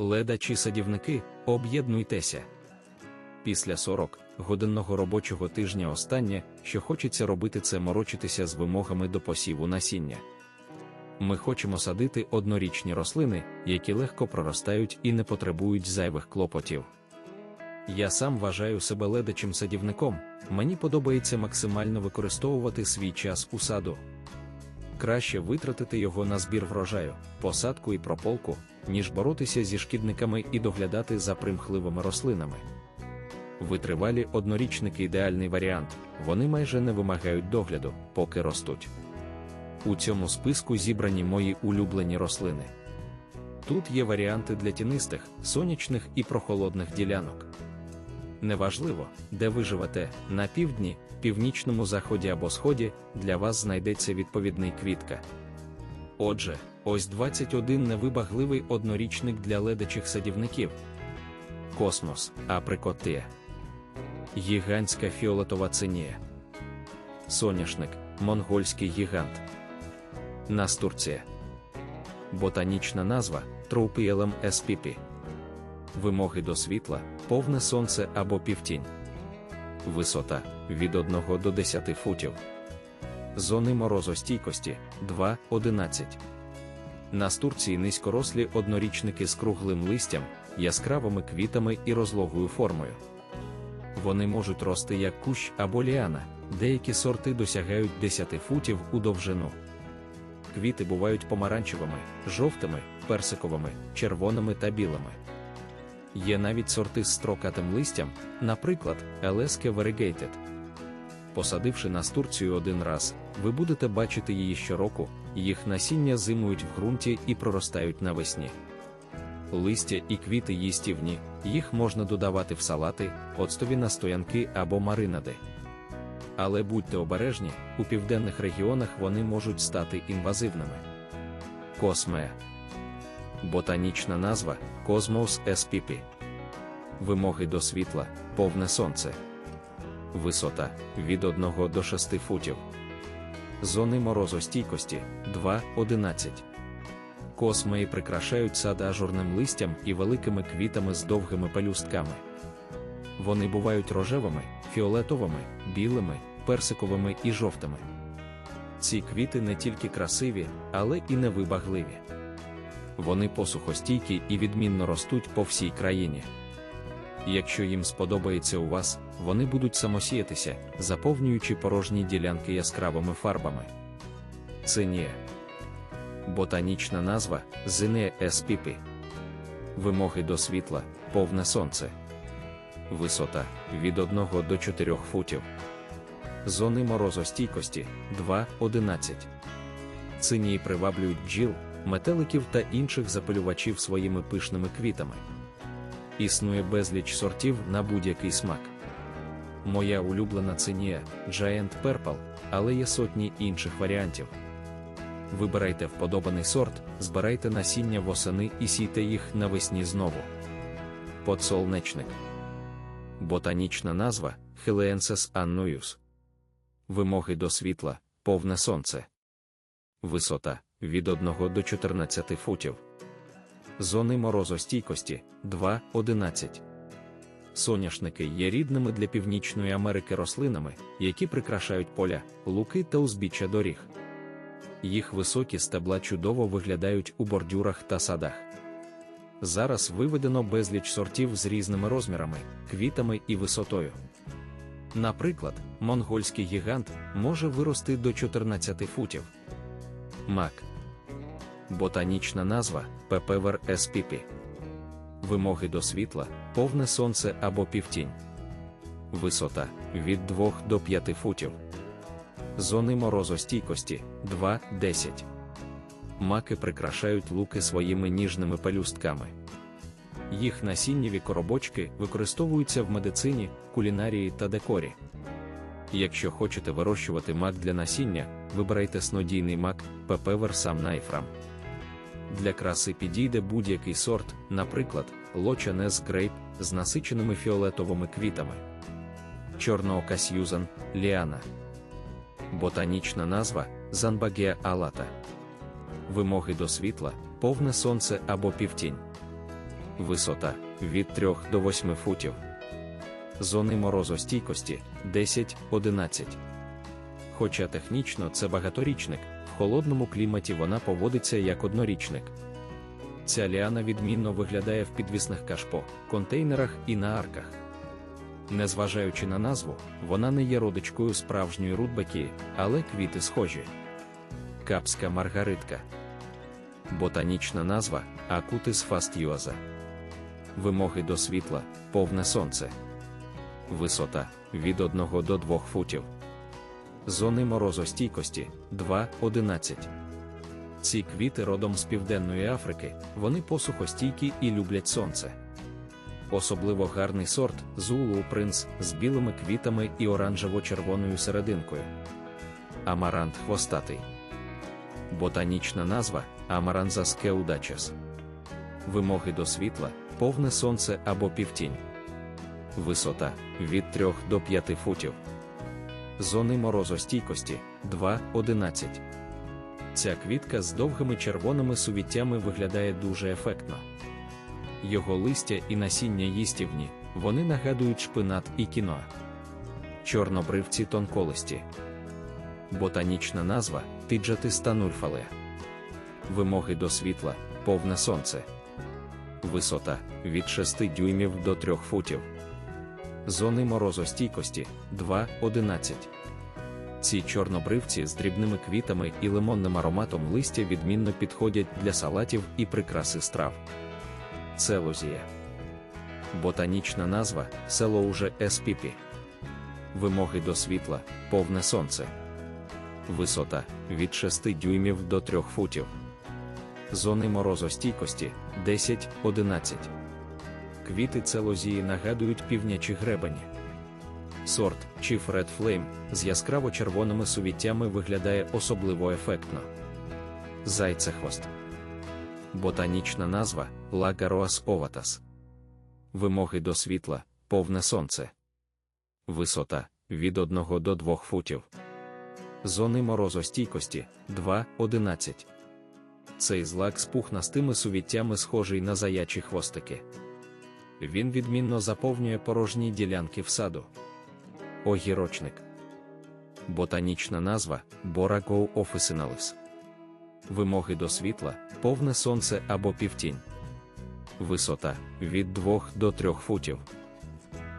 Ледачі садівники, об'єднуйтеся. Після 40 годинного робочого тижня останнє, що хочеться робити, це морочитися з вимогами до посіву насіння. Ми хочемо садити однорічні рослини, які легко проростають і не потребують зайвих клопотів. Я сам вважаю себе ледачим садівником, мені подобається максимально використовувати свій час у саду. Краще витратити його на збір врожаю, посадку і прополку, ніж боротися зі шкідниками і доглядати за примхливими рослинами. Витривалі однорічники ідеальний варіант, вони майже не вимагають догляду, поки ростуть. У цьому списку зібрані мої улюблені рослини. Тут є варіанти для тінистих, сонячних і прохолодних ділянок. Неважливо, де ви живете, на півдні, північному заході або сході, для вас знайдеться відповідний квітка. Отже, ось 21 невибагливий однорічник для ледачих садівників. Космос, априкотия. Гігантська фіолетова цинія. Соняшник, монгольський гігант. Настурція. Ботанічна назва Троупіелем spp. Вимоги до світла, повне сонце або півтінь. Висота від 1 до 10 футів. Зони морозостійкості 2-11. Настурції низькорослі однорічники з круглим листям, яскравими квітами і розлогою формою. Вони можуть рости як кущ або ліана, деякі сорти досягають 10 футів у довжину. Квіти бувають помаранчевими, жовтими, персиковими, червоними та білими. Є навіть сорти з строкатим листям, наприклад, Елеске Variegated. Посадивши настурцію один раз, ви будете бачити її щороку, їх насіння зимують в ґрунті і проростають навесні. Листя і квіти їстівні, їх можна додавати в салати, оцтові настоянки або маринади. Але будьте обережні, у південних регіонах вони можуть стати інвазивними. Космея. Ботанічна назва Cosmos spp. Вимоги до світла, повне сонце. Висота від 1 до 6 футів. Зони морозостійкості 2-11. Космеї прикрашають сад ажурним листям і великими квітами з довгими пелюстками. Вони бувають рожевими, фіолетовими, білими, персиковими і жовтими. Ці квіти не тільки красиві, але і невибагливі. Вони посухостійкі і відмінно ростуть по всій країні. Якщо їм сподобається у вас, вони будуть самосіятися, заповнюючи порожні ділянки яскравими фарбами. Цинія. Ботанічна назва Зинея spp. Вимоги до світла, повне сонце. Висота від 1 до 4 футів. Зони морозостійкості 2-11. Цинії приваблюють бджіл, метеликів та інших запилювачів своїми пишними квітами. Існує безліч сортів на будь-який смак. Моя улюблена цинія Giant Purple, але є сотні інших варіантів. Вибирайте вподобаний сорт, збирайте насіння восени і сійте їх навесні знову. Подсолнечник. Ботанічна назва Heliensis annuus. Вимоги до світла, повне сонце. Висота від 1 до 14 футів. Зони морозостійкості 2-11. Соняшники є рідними для Північної Америки рослинами, які прикрашають поля, луки та узбіччя доріг. Їх високі стебла чудово виглядають у бордюрах та садах. Зараз виведено безліч сортів з різними розмірами, квітами і висотою. Наприклад, монгольський гігант може вирости до 14 футів. Мак. Ботанічна назва Пепевер spp. Вимоги до світла, повне сонце або півтінь. Висота від 2 до 5 футів. Зони морозостійкості 2-10. Маки прикрашають луки своїми ніжними пелюстками. Їх насіннєві коробочки використовуються в медицині, кулінарії та декорі. Якщо хочете вирощувати мак для насіння, вибирайте снодійний мак Пепевер Самнайфрам. Для краси підійде будь-який сорт, наприклад, лочанес грейп з насиченими фіолетовими квітами. Чорноока Сьюзан, Ліана. Ботанічна назва Занбагія алата. Вимоги до світла, повне сонце або півтінь. висота від 3 до 8 футів. Зони морозостійкості 10-11. Хоча технічно це багаторічник, холодному кліматі вона поводиться як однорічник. Ця ліана відмінно виглядає в підвісних кашпо, контейнерах і на арках. Незважаючи на назву, вона не є родичкою справжньої рудбекі, але квіти схожі. Капська маргаритка. Ботанічна назва Акутис фастіоза. Вимоги до світла, повне сонце. Висота від 1 до 2 футів. Зони морозостійкості 2-11. Ці квіти родом з Південної Африки, вони посухостійкі і люблять сонце. Особливо гарний сорт Зулу Принц з білими квітами і оранжево-червоною серединкою. Амарант хвостатий. Ботанічна назва Амаранза скеудачес. Вимоги до світла, повне сонце або півтінь. Висота від 3 до 5 футів. Зони морозостійкості 2-11. Ця квітка з довгими червоними сувіттями виглядає дуже ефектно. Його листя і насіння їстівні, вони нагадують шпинат і кіно. Чорнобривці тонколисті. Ботанічна назва Тиджатиста нульфале. Вимоги до світла, повне сонце. Висота від 6 дюймів до 3 футів. Зони морозостійкості 2-11. Ці чорнобривці з дрібними квітами і лимонним ароматом листя відмінно підходять для салатів і прикраси страв. Целузія. Ботанічна назва селоуже еспіпі. Вимоги до світла, повне сонце. Висота від 6 дюймів до 3 футів. Зони морозостійкості 10-11. Квіти целозії нагадують півнячі гребені. Сорт Chief Red Flame з яскраво червоними сувіттями виглядає особливо ефектно. Зайцехвост. Ботанічна назва Лагароас оватас. Вимоги до світла, повне сонце. Висота від 1 до 2 футів. Зони морозостійкості 2-11. Цей злак з пухнастими сувіттями схожий на заячі хвостики. Він відмінно заповнює порожні ділянки в саду. Огірочник. Ботанічна назва Borago officinalis. Вимоги до світла, повне сонце або півтінь. Висота від 2 до 3 футів.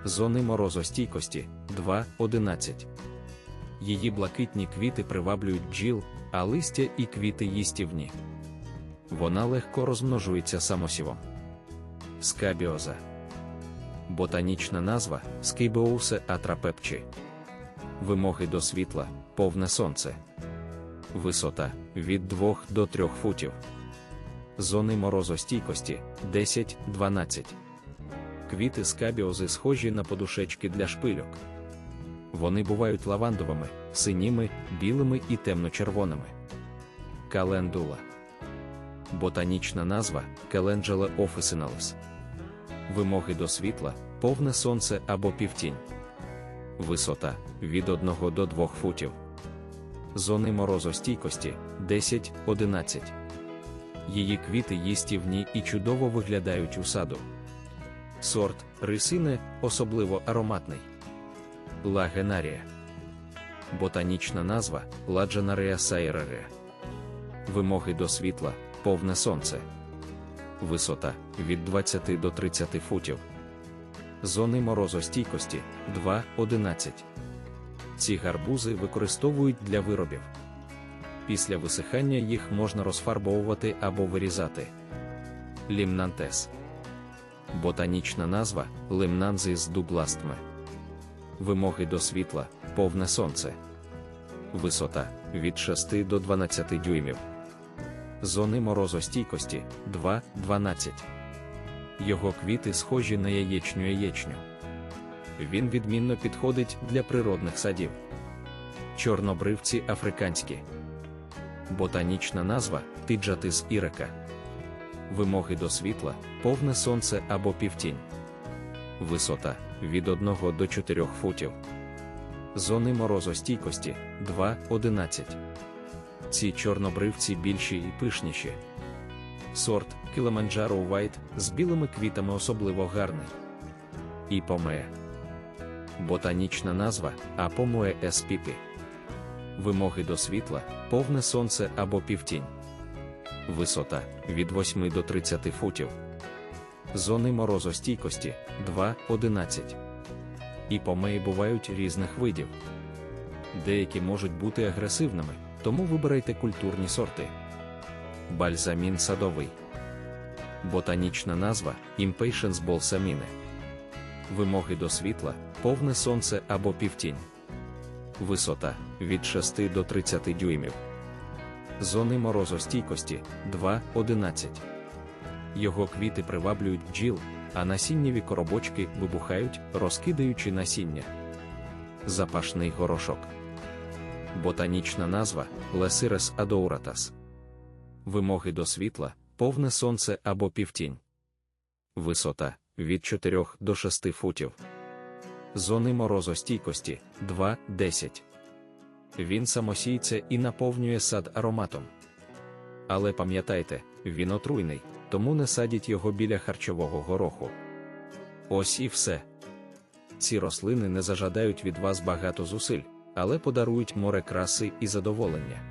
Зони морозостійкості 2-11. Її блакитні квіти приваблюють бджіл, а листя і квіти їстівні. Вона легко розмножується самосівом. Скабіоза. Ботанічна назва Скейбоусе атрапепчі. Вимоги до світла, повне сонце. Висота від 2 до 3 футів. Зони морозостійкості 10-12. Квіти скабіози схожі на подушечки для шпильок. Вони бувають лавандовими, синіми, білими і темно-червоними. Календула. Ботанічна назва Calendula officinalis. Вимоги до світла, повне сонце або півтінь. Висота від 1 до 2 футів. Зони морозостійкості 10-11. Її квіти їстівні і чудово виглядають у саду. Сорт рисине особливо ароматний. Лагенарія. Ботанічна назва Ладжанарія сайрере. Вимоги до світла, повне сонце. Висота від 20 до 30 футів. Зони морозостійкості 2-11. Ці гарбузи використовують для виробів. Після висихання їх можна розфарбовувати або вирізати. Лімнантес. Ботанічна назва лимнанзис дугластме. Вимоги до світла, повне сонце. Висота від 6 до 12 дюймів. Зони морозостійкості 2-12. Його квіти схожі на яєчню яєчню. Він відмінно підходить для природних садів. Чорнобривці африканські. Ботанічна назва Тиджатис ірека. Вимоги до світла, повне сонце або півтінь. Висота від 1 до 4 футів. Зони морозостійкості 2-11. Ці чорнобривці більші і пишніші. Сорт Кілиманджаро White з білими квітами особливо гарний. Іпомея. Ботанічна назва Апомуе еспіпі. Вимоги до світла, повне сонце або півтінь. Висота від 8 до 30 футів. Зони морозостійкості 2-11. Іпомеї бувають різних видів. Деякі можуть бути агресивними, тому вибирайте культурні сорти. Бальзамін садовий. Ботанічна назва Impatiens balsamine. Вимоги до світла, повне сонце або півтінь. Висота від 6 до 30 дюймів. Зони морозостійкості 2-11. Його квіти приваблюють бджіл, а насіннєві коробочки вибухають, розкидаючи насіння. Запашний горошок. Ботанічна назва Лесирес адоуратас. Вимоги до світла, повне сонце або півтінь. Висота від 4 до 6 футів. Зони морозостійкості 2-10. Він самосійце і наповнює сад ароматом. Але пам'ятайте, він отруйний, тому не садіть його біля харчового гороху. Ось і все. Ці рослини не зажадають від вас багато зусиль, але подарують море краси і задоволення.